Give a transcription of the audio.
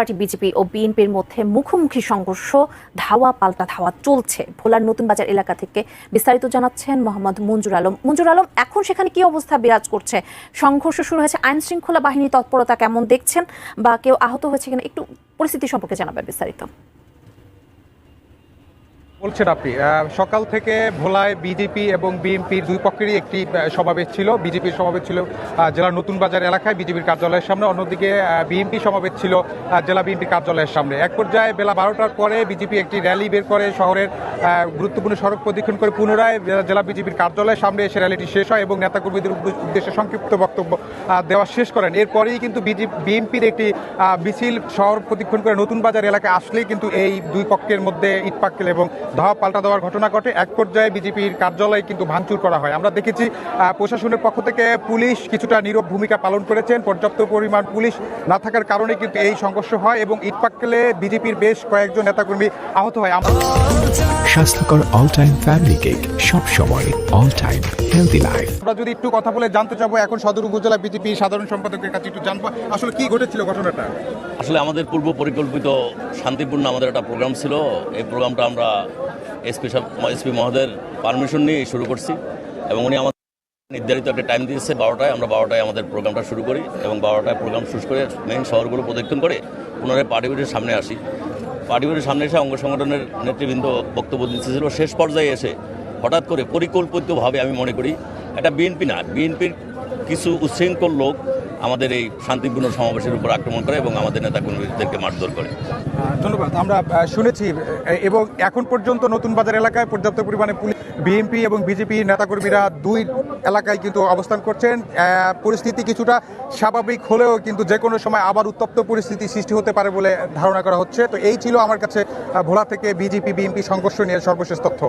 Party, BJP ও বিএনপির মধ্যে মুখোমুখি সংঘর্ষ, ধাওয়া, পাল্টা ধাওয়া চলছে। ভোলার নতুন বাজার এলাকা থেকে বিস্তারিত জানাচ্ছেন মোহাম্মদ মঞ্জুর আলম। মঞ্জুর আলম, এখন সেখানে কি অবস্থা বিরাজ করছে? সংঘর্ষ শুরু হয়েছে আইন শৃঙ্খলা বাহিনীর তৎপরতা কেমন দেখছেন? বা কেউ আহত হয়েছে কিনা? একটু পরিস্থিতি সম্পর্কে জানাবেন বিস্তারিত। বলছেন আপনি সকাল থেকে ভোলায় বিজেপি এবং বিএনপির দুই পক্ষেরই একটি সমাবেশ ছিল। বিজেপির সমাবেশ ছিল জেলার নতুন বাজার এলাকায় বিজেপির কার্যালয়ের সামনে। অন্যদিকে বিএনপি সমাবেশ ছিল জেলা বিএনপির কার্যালয়ের সামনে। এক পর্যায়ে বেলা বারোটার পরে বিজেপি একটি র্যালি বের করে শহরের গুরুত্বপূর্ণ সড়ক প্রদক্ষিণ করে পুনরায় জেলা- বিজেপির কার্যালয়ের সামনে এসে র্যালিটি শেষ হয় এবং নেতাকর্মীদের উদ্দে- উদ্দেশ্যে সংক্ষিপ্ত বক্তব্য দেওয়া শেষ করেন। এরপরেই কিন্তু বিএনপির একটি মিছিল শহর প্রদক্ষিণ করে নতুন বাজার এলাকায় আসলেই কিন্তু এই দুই পক্ষের মধ্যে ইটপাক্কেল এবং ধাওয়া পাল্টা দেওয়ার ঘটনা ঘটে। এক পর্যায়ে বিজেপির কার্যালয় কিন্তু ভাঙচুর করা হয়। আমরা দেখেছি প্রশাসনের পক্ষ থেকে পুলিশ কিছুটা নীরব ভূমিকা পালন করেছেন। পর্যাপ্ত পরিমাণ পুলিশ না থাকার কারণে কিন্তু এই সংঘর্ষ হয় এবং ইটপাক্কেলে বিজেপির বেশ কয়েকজন নেতাকর্মী আহত হয়। আমরা স্বাস্থ্যকর অল টাইম ফ্যামিলি কেক সব সময় অল টাইম হেলদি লাইফ আমরা যদি একটু কথা বলে জানতে চাবো এখন সদর উপজেলা বিজেপি সাধারণ সম্পাদকের কাছে একটু জানব। আসলে কি ঘটেছিল ঘটনাটা? আসলে আমাদের পূর্ব পরিকল্পিত শান্তিপূর্ণ আমাদের একটা প্রোগ্রাম ছিল। এই প্রোগ্রামটা আমরা এসপি এসপি মহোদয়ের পারমিশন নিয়ে শুরু করছি এবং উনি আমাদের নির্ধারিত একটা টাইম দিয়েছে বারোটায়। আমরা বারোটায় আমাদের প্রোগ্রামটা শুরু করি এবং বারোটায় প্রোগ্রাম শেষ করে মেইন শহরগুলো প্রদক্ষিণ করে পুনরায় পার্টিবিটির সামনে আসি। পার্টিবিটির সামনে এসে অঙ্গ সংগঠনের নেতৃবৃন্দ বক্তব্য দিতেছিল। শেষ পর্যায়ে এসে হঠাৎ করে পরিকল্পিতভাবে আমি মনে করি এটা বিএনপি না, বিএনপির কিছু উচ্ছৃঙ্খল লোক আমাদের এই শান্তিপূর্ণ সমাবেশের উপর আক্রমণ করে এবং আমাদের নেতাকর্মীদেরকে মারধর করে। ধন্যবাদ। আমরা শুনেছি এবং এখন পর্যন্ত নতুন বাজার এলাকায় পর্যাপ্ত পরিমাণে পুলিশ, বিএনপি এবং বিজেপি নেতাকর্মীরা দুই এলাকায় কিন্তু অবস্থান করছেন। পরিস্থিতি কিছুটা স্বাভাবিক হলেও কিন্তু যে কোনো সময় আবার উত্তপ্ত পরিস্থিতি সৃষ্টি হতে পারে বলে ধারণা করা হচ্ছে। তো এই ছিল আমার কাছে ভোলা থেকে বিজেপি, বিএনপি সংঘর্ষ নিয়ে সর্বশেষ তথ্য।